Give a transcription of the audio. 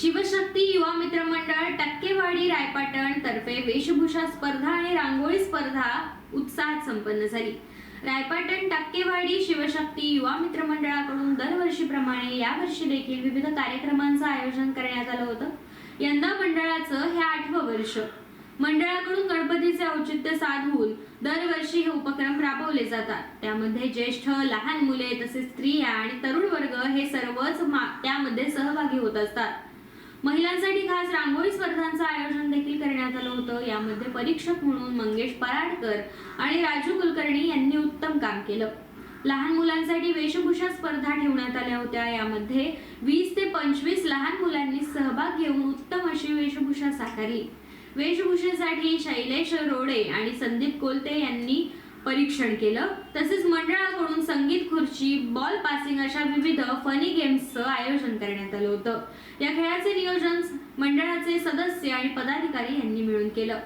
शिवशक्ती युवा मित्र मंडळ टक्केवाडी रायपाटण तर्फे वेशभूषा स्पर्धा आणि रांगोळी स्पर्धा उत्साहात संपन्न झाली. रायपाटण टक्केवाडी शिवशक्ती युवा मित्र मंडळाकडून दरवर्षीप्रमाणे यावर्षी देखील विविध कार्यक्रमांचं आयोजन करण्यात आलं होतं. यंदा मंडळाचं हे आठवं वर्ष. मंडळाकडून गणपतीचे औचित्य साधून दरवर्षी हे उपक्रम राबवले जातात. त्यामध्ये ज्येष्ठ लहान मुले तसेच स्त्रिया आणि तरुण वर्ग हे सर्वच त्यामध्ये सहभागी होत असतात. महिलांसाठी खास रांगोळी स्पर्धांचं आयोजन देखील करण्यात आलं होतं. यामध्ये परीक्षक म्हणून मंगेश पराडकर आणि राजू कुलकर्णी यांनी उत्तम काम केलं. लहान मुलांसाठी वेशभूषा स्पर्धा ठेवण्यात आल्या होत्या. यामध्ये वीस ते पंचवीस लहान मुलांनी सहभाग घेऊन उत्तम अशी वेशभूषा साकारली. वेशभूषेसाठी शैलेश रोडे आणि संदीप कोलते यांनी परीक्षण केलं. तसेच मंडळाकडून संगीत खुर्ची बॉल पासिंग अशा विविध फनी गेम्सचं आयोजन करण्यात आलं होतं. या खेळाचे नियोजन मंडळाचे सदस्य आणि पदाधिकारी यांनी मिळून केलं.